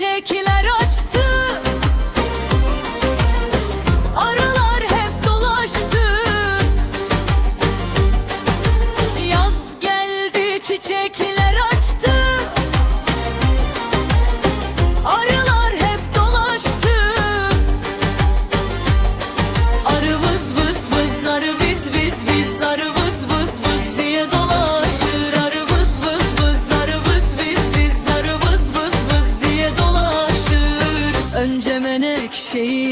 çiçekler açtı. Arılar hep dolaştı. Yaz geldi çiçekler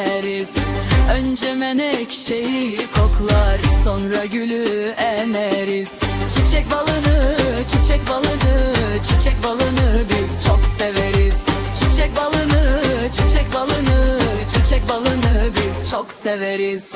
gülü emeriz Önce menekşeyi koklar sonra gülü emeriz. Çiçek balını çiçek balını çiçek balını biz çok severiz. Çiçek balını çiçek balını çiçek balını biz çok severiz